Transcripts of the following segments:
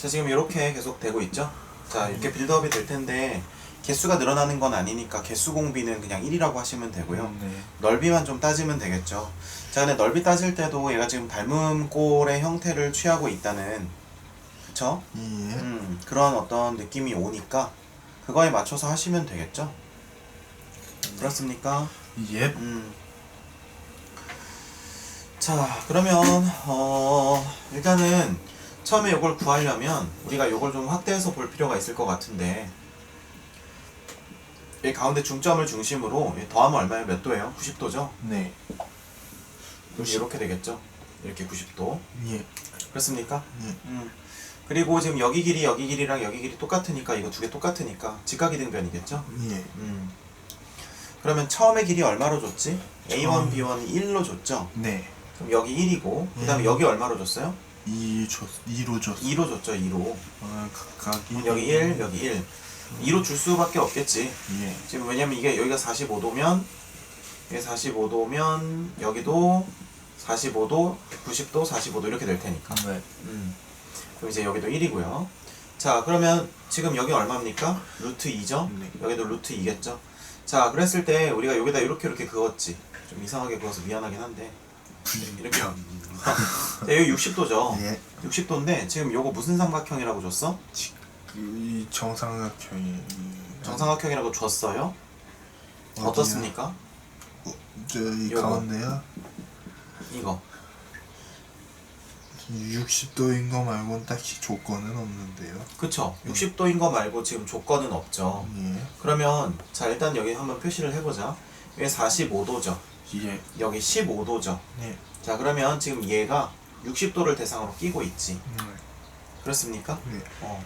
자 지금 이렇게 계속 되고 있죠. 자 이렇게 빌드업이 될 텐데 개수가 늘어나는 건 아니니까 개수 공비는 그냥 1이라고 하시면 되고요. 네. 넓이만 좀 따지면 되겠죠. 자 근데 넓이 따질 때도 얘가 지금 닮은 꼴의 형태를 취하고 있다는 그쵸? 예. 음, 그런 어떤 느낌이 오니까 그거에 맞춰서 하시면 되겠죠. 그렇습니까? 예. 음. 자, 그러면 어, 일단은 처음에 이걸 구하려면 우리가 이걸 좀 확대해서 볼 필요가 있을 것 같은데 이 가운데 중점을 중심으로 이 더하면 얼마예요? 몇 도예요? 90도죠? 네. 그럼 이렇게 되겠죠? 이렇게 90도. 예. 그렇습니까? 예. 음. 그리고 지금 여기 길이 여기 길이랑 여기 길이 똑같으니까 이거 두 개 똑같으니까 직각이 등변이겠죠? 예. 음. 그러면 처음에 길이 얼마로 줬지? A1, 처음. B1이 1로 줬죠? 네. 그럼 여기 1이고 그 다음에 음. 여기 얼마로 줬어요? 2 줬, 2로 줬어. 2로 줬죠 2로 아, 각각이 여기 1 여기 1 2로 줄 수밖에 없겠지 예. 지금 왜냐면 이게 여기가 45도면 이게 45도면 여기도 45도 90도 45도 이렇게 될 테니까 네. 음. 그럼 이제 여기도 1이고요 자 그러면 지금 여기 얼마입니까? 루트 2죠? 네. 여기도 루트 2겠죠? 자 그랬을 때 우리가 여기다 이렇게 이렇게 그었지 좀 이상하게 그어서 미안하긴 한데 이렇게 자, 여기 60도죠 예. 60도인데 지금 요거 무슨 삼각형이라고 줬어? 지- 이 정삼각형이 정삼각형이라고 줬어요? 어디야? 어떻습니까? 저이 요거. 가운데야 이거 60도인 거 말고는 딱히 조건은 없는데요. 그쵸 60도인 거 말고 지금 조건은 없죠 예. 그러면 자 일단 여기 한번 표시를 해보자 여기 45도죠 예. 여기 15도죠 네. 자 그러면 지금 얘가 60도를 대상으로 끼고 있지 그렇습니까? 네. 어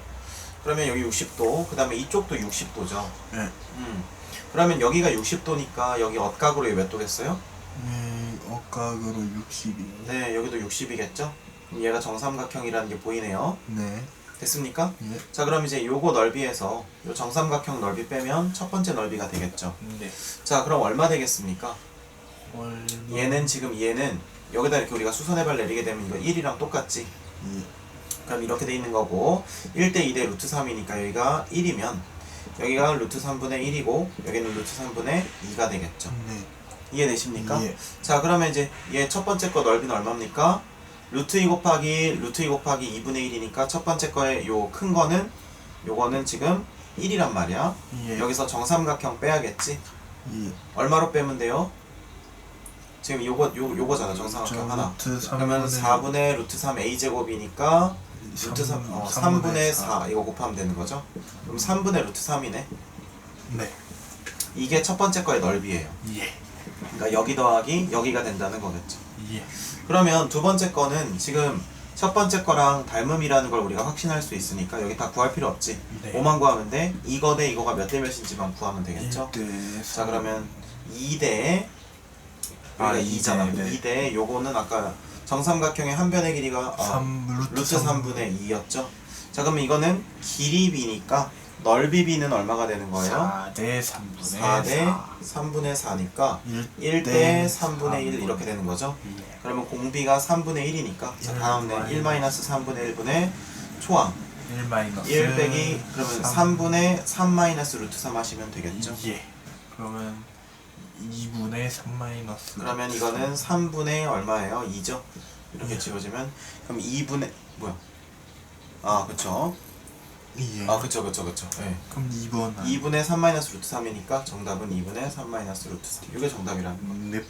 그러면 여기 60도 그 다음에 이쪽도 60도죠 네. 음 그러면 여기가 60도니까 여기 엇각으로 몇 도겠어요? 네. 억각으로 60이. 네 여기도 60이겠죠? 그럼 얘가 정삼각형이라는 게 보이네요 네. 됐습니까? 예. 자 그럼 이제 요거 넓이에서 요 정삼각형 넓이 빼면 첫 번째 넓이가 되겠죠 네. 자 그럼 얼마 되겠습니까? 얘는 지금 얘는 여기다 이렇게 우리가 수선해발 내리게 되면 이거 1이랑 똑같지 예. 그럼 이렇게 돼 있는 거고 1대 2대 루트 3이니까 여기가 1이면 여기가 루트 3분의 1이고 여기는 루트 3분의 2가 되겠죠 네. 이해되십니까? 예. 자 그러면 이제 얘 첫 번째 거 넓이는 얼마입니까? 루트 2 곱하기 루트 2 곱하기 2분의 1이니까 첫 번째 거의 요 큰 거는 요거는 지금 1이란 말이야 예. 여기서 정삼각형 빼야겠지 예. 얼마로 빼면 돼요? 지금 요거 요, 요거잖아 정삼각형 하나. 루트 그러면 4분의 루트 3 a 제곱이니까 루트 3, 어, 3분의 4 이거 곱하면 되는 거죠? 그럼 3분의 루트 3이네? 네. 이게 첫 번째 거의 넓이에요. 예. 그러니까 여기 더하기 여기가 된다는 거겠죠. 예. 그러면 두 번째 거는 지금 첫 번째 거랑 닮음이라는 걸 우리가 확신할 수 있으니까 여기 다 구할 필요 없지. 네. 5만 구하면 돼. 이거 대 이거가 몇 대 몇인지만 구하면 되겠죠? 1대 자 그러면 2대 아 아, 2잖아 이대, 네. 2대 요거는 아까 정삼각형의 한 변의 길이가 아, 3 루트, 루트 3분의 2였죠 자 그러면 이거는 길이 b니까 넓이 b는 얼마가 되는 거예요? 4대 3분의 4대 3분의 4니까 1대 3분의 1 이렇게 되는 거죠 예. 그러면 공비가 3분의 1이니까 자일 다음에 1 마이너스. 마이너스 3분의 1분의 초항 1 마이너스 1 빼기 그러면 삼. 3분의 3 마이너스 루트 3 하시면 되겠죠 예. 그러면 2분의 3 마이너스 그러면 이거는 3분의 얼마예요? 2죠? 이렇게 예. 지워지면 그럼 2분의 뭐야? 아 그쵸 예. 아 그쵸 그쵸 그쵸 네. 그럼 2번 2분의 3 마이너스 루트 3이니까 정답은 2분의 3 마이너스 루트 3 이게 정답이라는 거 네.